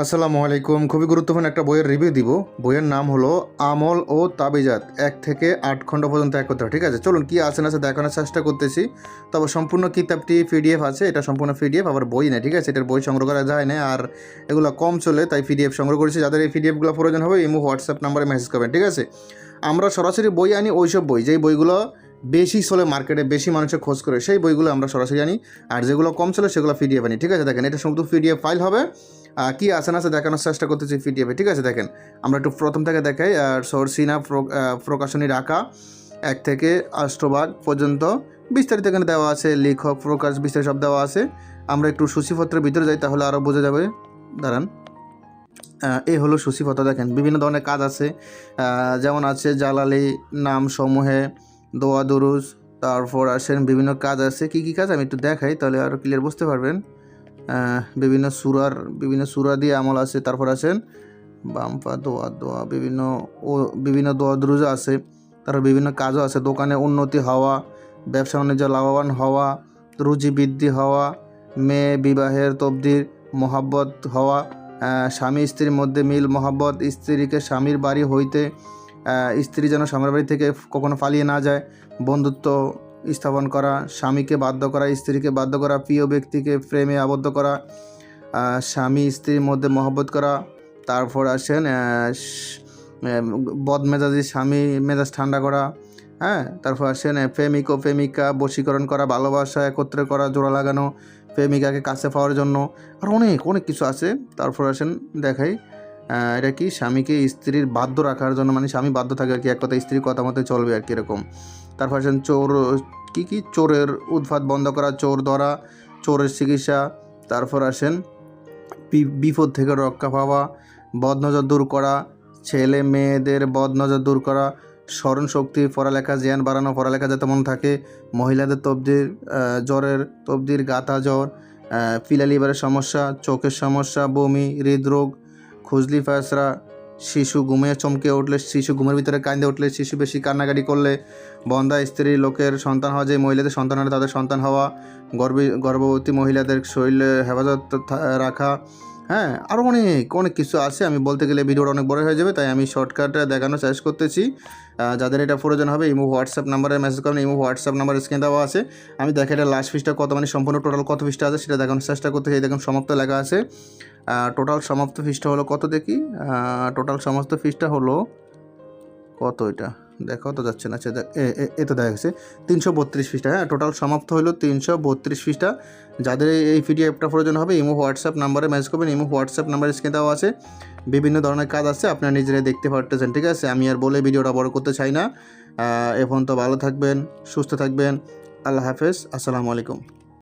আসসালামু আলাইকুম। খুবই গুরুত্বপূর্ণ একটা বইয়ের রিভিউ দিব। বইয়ের নাম হলো আমল ও তাবিজাত। এক থেকে আট খণ্ড পর্যন্ত এক হবে, ঠিক আছে? চলুন কি আছে না আছে দেখানোর চেষ্টা করতেছি। তবে সম্পূর্ণ কিতাবটি পিডিএফ আছে, এটা সম্পূর্ণ পিডিএফ আবার বই নেই, ঠিক আছে? এটার বই সংগ্রহ করা যায় না, আর এগুলো কম চলে, তাই পিডিএফ সংগ্রহ করেছি। যাদের এই পিডিএফগুলো প্রয়োজন হবে, ইমো হোয়াটসঅ্যাপ নাম্বারে মেসেজ করবেন, ঠিক আছে? আমরা সরাসরি বই আনি, ওইসব বই। যেই বইগুলো বেশি চলে মার্কেটে, বেশি মানুষের খোঁজ করে, সেই বইগুলো আমরা সরাসরি আনি। আর যেগুলো কম চলে, সেগুলো পিডিএফ আনি, ঠিক আছে? দেখেন, এটা শুধু পিডিএফ ফাইল হবে। কি আছে না আছে দেখানোর চেষ্টা করতেছি পিডিএফে ঠিক আছে দেখেন। আমরা একটু প্রথম থেকে দেখাই, আর সরসিনা প্রকাশনী রাখা, এক থেকে অষ্টভাগ পর্যন্ত বিস্তারিত এখানে দেওয়া আছে, লেখক, প্রকাশ, বিস্তারিত সব দেওয়া আছে। আমরা একটু সূচিপত্রের ভিতরে যাই, তাহলে আরও বোঝা যাবে। দাঁড়ান। এই হলো সূচিপত্র, দেখেন, বিভিন্ন ধরনের কাজ আছে। যেমন আছে জালালি নাম সমূহে, দোয়া, দুরুজ, তারপর আসেন বিভিন্ন কাজ আছে। কি কি কাজ? আমি একটু দেখাই, তাহলে আরও ক্লিয়ার বুঝতে পারবেন। বিভিন্ন সুরার, বিভিন্ন সুরা দিয়ে আমল আছে, তারপর আছেন বাম্পা দোয়া দোয়া, বিভিন্ন ও, বিভিন্ন দোয়া দ্রুজা আছে, তারপর বিভিন্ন কাজও আছে, দোকানে উন্নতি হওয়া, ব্যবসা বাণিজ্য লাভবান হওয়া, রুজি বৃদ্ধি হওয়া, মেয়ে, বিবাহের তবদির, মহাব্বত হওয়া স্বামী, স্ত্রীর মধ্যে মিল, মহাব্বত, স্ত্রীকে স্বামীর বাড়ি হইতে স্ত্রী যেন স্বামীর বাড়ি থেকে কখনো পালিয়ে না যায়, বন্ধুত্ব স্থাপন করা, স্বামীকে বাধ্য করা, স্ত্রীকে বাধ্য করা, প্রিয় ব্যক্তিকে প্রেমে আবদ্ধ করা স্বামী স্ত্রীর মধ্যে মহব্বত করা, তারপর আসেন বদমেজাজি স্বামী মেজাজ ঠান্ডা করা হ্যাঁ তারপর আসেন প্রেমিক ও প্রেমিকা বশীকরণ করা, ভালোবাসা একত্রে করা, জোড়া লাগানো, প্রেমিকাকে কাছে পাওয়ার জন্য, আর অনেক অনেক কিছু আছে। তারপর আসেন, দেখাই এটা কি? স্বামীকে স্ত্রীর বাধ্য রাখার জন্য মানে স্বামী বাধ্য থাকে আর কি এক কথা স্ত্রীর কথা মতো চলবে আর কি এরকম? তারপর আসেন চোর, কী কী? চোরের উৎপাত বন্ধ করা, চোর ধরা, চোরের চিকিৎসা। তারপর আসেন বিপদ থেকে রক্ষা পাওয়া, বদনজর দূর করা, ছেলে মেয়েদের বদনজর দূর করা, স্মরণ শক্তি, পড়ালেখা, জ্ঞান বাড়ানো, পড়ালেখা যাতে মন থাকে, মহিলাদের তবদির জ্বরের তবদির গাতা জ্বর পিলা লিভারের সমস্যা, চোখের সমস্যা, বমি, হৃদরোগ খুজলি ফাঁসরা, শিশু ঘুমিয়ে চমকে উঠলে, শিশু ঘুমের ভিতরে কাঁদে উঠলে, শিশু বেশি কান্নাকাটি করলে, বন্ধা স্ত্রী লোকের সন্তান হওয়া, যে মহিলাদের সন্তান হলে তাদের সন্তান হওয়া গর্ভী গর্ভবতী মহিলাদের শরীরে হেফাজত রাখা হ্যাঁ আরও অনেক অনেক কিছু আছে। আমি বলতে গেলে ভিডিওটা অনেক বড় হয়ে যাবে, তাই আমি শর্টকাটটা দেখানোর চেষ্টা করতেছি। যাদের এটা প্রয়োজন হবে, ইমো, হোয়াটসঅ্যাপ নাম্বারে মেসেজ করবেন, ইমো, হোয়াটসঅ্যাপ নাম্বার স্ক্রিন দেওয়া আছে। আমি দেখে এটা লাস্ট ফিসটা কত মানে সম্পূর্ণ টোটাল কত ফিসটা আছে সেটা দেখানোর চেষ্টা করতেছি। দেখুন, সমাপ্ত লেখা আছে। টোটাল সমাপ্ত ফিসটা হলো কত দেখি? টোটাল সমাপ্ত ফিসটা হলো কত এটা? দেখো তো যাচ্ছে না? আচ্ছা, এ- তো দেখা গেছে। তিনশো বত্রিশ পৃষ্ঠা হ্যাঁ টোটাল সমাপ্ত হলো তিনশো বত্রিশ পৃষ্ঠা। যাদের এই- পিডিএফটা প্রয়োজন হবে ইমো হোয়াটসঅ্যাপ নাম্বারে মেসেজ করবেন ইমো হোয়াটসঅ্যাপ নাম্বার স্ক্রিনে দেওয়া আছে। বিভিন্ন ধরনের কাজ আছে আপনারা নিজেরাই দেখতে পারতেছেন ঠিক আছে? আমি আর বলে ভিডিওটা বড় করতে চাই না। এখন তো ভালো থাকবেন সুস্থ থাকবেন। আল্লাহ হাফেজ আসসালামু আলাইকুম।